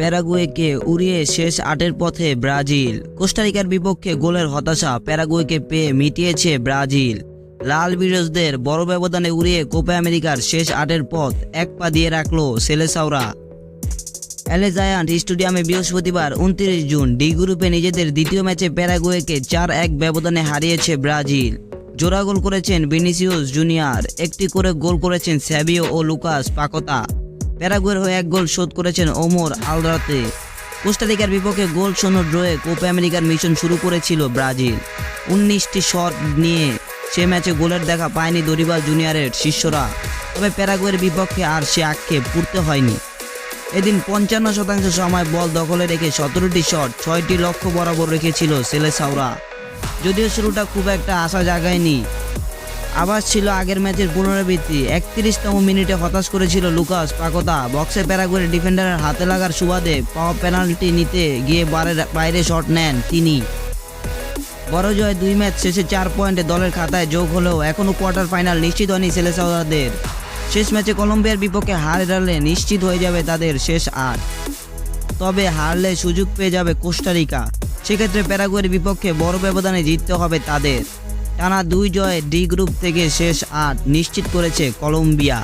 প্যারাগুয়েকে উড়িয়ে শেষ আটের পথে ব্রাজিল। কোস্টারিকার বিপক্ষে গোলের হতাশা প্যারাগুয়েকে পেয়ে মিটিয়েছে ব্রাজিল। লাল বিরোধদের বড় ব্যবধানে উড়িয়ে কোপা আমেরিকার শেষ আটের পথ এক পা দিয়ে রাখল সেলেসাওরা। অ্যালেজায়ান্ট স্টেডিয়ামে বৃহস্পতিবার উনত্রিশ জুন ডি গ্রুপে নিজেদের দ্বিতীয় ম্যাচে প্যারাগুয়েকে চার এক ব্যবধানে হারিয়েছে ব্রাজিল। জোড়া গোল করেছেন ভিনিসিউস জুনিয়র, একটি করে গোল করেছেন স্যাবিও ও লুকাস পাকতা। প্যারাগুয়ের হয়ে এক গোল শোধ করেছেন ওমর আলরাতে। কোস্টারিকার বিপক্ষে গোল শূন্য ড্রয়ে কোপা আমেরিকার মিশন শুরু করেছিল ব্রাজিল। উনিশটি শট নিয়ে সে ম্যাচে গোলের দেখা পায়নি দরিবাল জুনিয়রের শিষ্যরা। তবে প্যারাগুয়ের বিপক্ষে আর সে আক্ষেপ পূর্তে হয়নি। এদিন পঞ্চান্ন শতাংশ সময় বল দখলে রেখে সতেরোটি শট, ছয়টি লক্ষ্য বরাবর রেখেছিল সেলেসাওরা। যদিও শুরুটা খুব একটা আশা জাগায়নি আবার ছিল আগের ম্যাচের পুনরাবৃত্তি। একত্রিশতম মিনিটে হতাশ করেছিল লুকাস পাকতা। বক্সে প্যারাগুয়ের ডিফেন্ডারের হাতে লাগার সুবাদে পাওয়া পেনাল্টি নিতে গিয়ে বাইরে বাইরে শট নেন তিনি। বড় জয় দুই ম্যাচ শেষে চার পয়েন্টে দলের খাতায় যোগ হলেও এখনও কোয়ার্টার ফাইনাল নিশ্চিত হয়নি সেলেসাওয়াদের। শেষ ম্যাচে কলম্বিয়ার বিপক্ষে হার হারলে নিশ্চিত হয়ে যাবে তাদের শেষ আট। তবে হারলে সুযোগ পেয়ে যাবে কোস্টারিকা। সেক্ষেত্রে প্যারাগুয়ের বিপক্ষে বড় ব্যবধানে জিততে হবে তাদের। টানা দুই জয়ে ডি গ্রুপ থেকে শেষ আট নিশ্চিত করেছে কলম্বিয়া।